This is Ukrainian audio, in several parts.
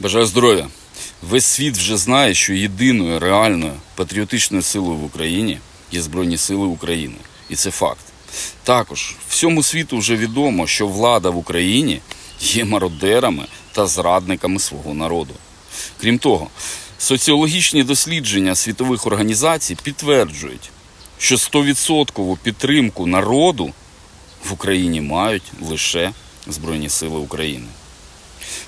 Бажаю здоров'я. Весь світ вже знає, що єдиною реальною патріотичною силою в Україні є Збройні Сили України. І це факт. Також всьому світу вже відомо, що влада в Україні є мародерами та зрадниками свого народу. Крім того, соціологічні дослідження світових організацій підтверджують, що 100% підтримку народу в Україні мають лише Збройні Сили України.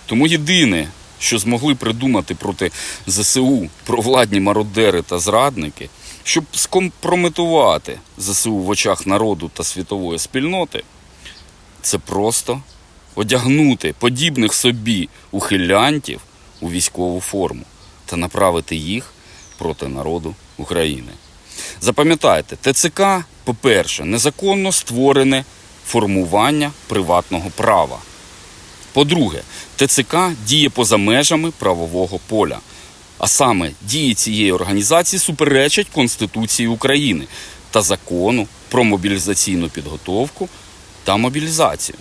Тому єдине, що змогли придумати проти ЗСУ провладні мародери та зрадники, щоб скомпрометувати ЗСУ в очах народу та світової спільноти, це просто одягнути подібних собі ухилянтів у військову форму та направити їх проти народу України. Запам'ятайте, ТЦК, по-перше, незаконно створене формування приватного права. По-друге, ТЦК діє поза межами правового поля. А саме дії цієї організації суперечать Конституції України та закону про мобілізаційну підготовку та мобілізацію.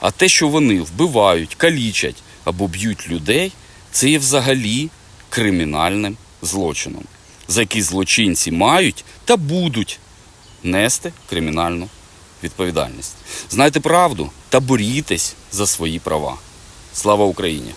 А те, що вони вбивають, калічать або б'ють людей, це є взагалі кримінальним злочином, за який злочинці мають та будуть нести кримінальну відповідальність. Знайте правду та борітесь за свої права. Слава Україні!